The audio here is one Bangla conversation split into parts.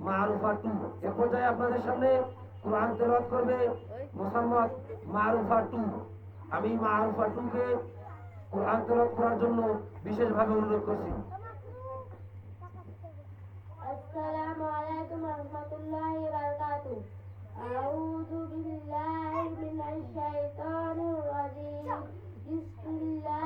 মারুফা টু এ পর্যায়ে আপনাদের সামনে কোরআন তেলাওয়াত করবে মোসাম্মদ মারুফা টু আমি মারুফা টুকে কোরআন তেলাওয়াত করার জন্য বিশেষভাবে অনুরোধ করছি السلام عليكم ورحمة الله وبركاته أعوذ بالله من الشيطان الرجيم بسم الله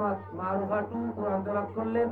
মোসাম্মদ মারুফা টু কোরআন তেলাওয়াত করলেন।